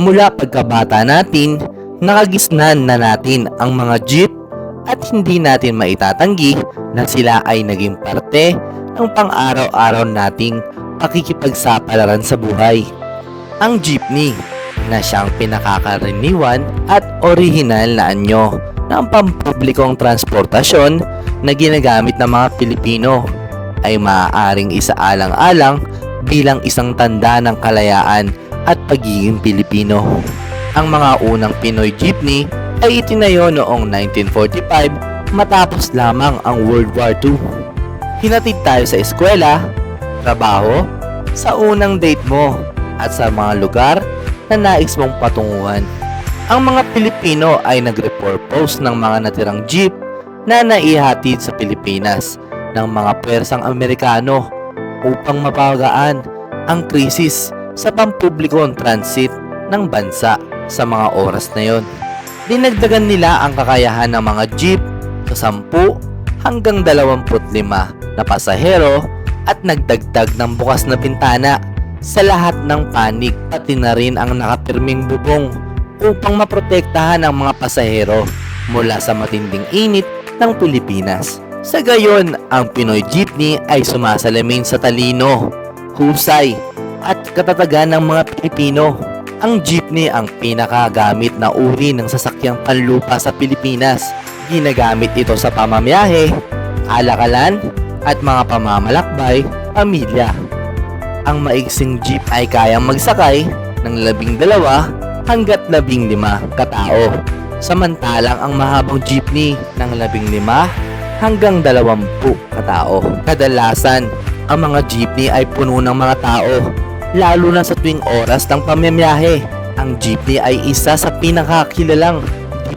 Mula pagkabata natin, nakagisnan na natin ang mga jeep at hindi natin maitatanggi na sila ay naging parte ng pang-araw-araw nating pakikipagsapalaran sa buhay. Ang jeepney na siyang pinakakaraniwan at orihinal na anyo ng pampublikong transportasyon na ginagamit ng mga Pilipino ay maaaring isaalang-alang bilang isang tanda ng kalayaan at pagiging Pilipino. Ang mga unang Pinoy jeepney ay itinayo noong 1945 matapos lamang ang World War II. Hinatid tayo sa eskwela, trabaho, sa unang date mo at sa mga lugar na nais mong patunguhan. Ang mga Pilipino ay nag-repurpose ng mga natirang jeep na naihatid sa Pilipinas ng mga pwersang Amerikano upang mapagaan ang krisis sa pampublikong transit ng bansa sa mga oras na yon. Dinagdagan nila ang kakayahan ng mga jeep sa 10 hanggang 25 na pasahero at nagdagdag ng bukas na bintana sa lahat ng panig pati na rin ang nakapirming bubong upang maprotektahan ang mga pasahero mula sa matinding init ng Pilipinas. Sa gayon, ang Pinoy Jeepney ay sumasalamin sa talino, husay, at katatagan ng mga Pilipino. Ang jeepney ang pinakagamit na uri ng sasakyang panlupa sa Pilipinas. Ginagamit ito sa pamamayahe, alakalan, at mga pamamalakbay, pamilya. Ang maigsing jeep ay kayang magsakay ng labing dalawa hanggat labing lima katao. Samantalang ang mahabang jeepney ng labing lima hanggang dalawampu katao. Kadalasan, ang mga jeepney ay puno ng mga tao, lalo na sa tuwing oras ng pamimiyahe. Ang jeepney ay isa sa pinakakilalang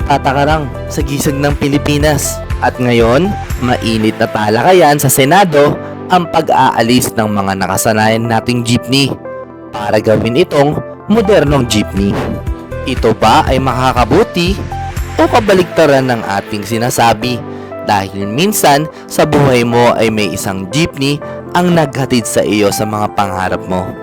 patakaran sa gisag ng Pilipinas. At ngayon, mainit na talakayan sa Senado ang pag-aalis ng mga nakasanayan nating jeepney para gawin itong modernong jeepney. Ito ba ay makakabuti o kabaligtaran ng ating sinasabi dahil minsan sa buhay mo ay may isang jeepney ang naghatid sa iyo sa mga pangarap mo.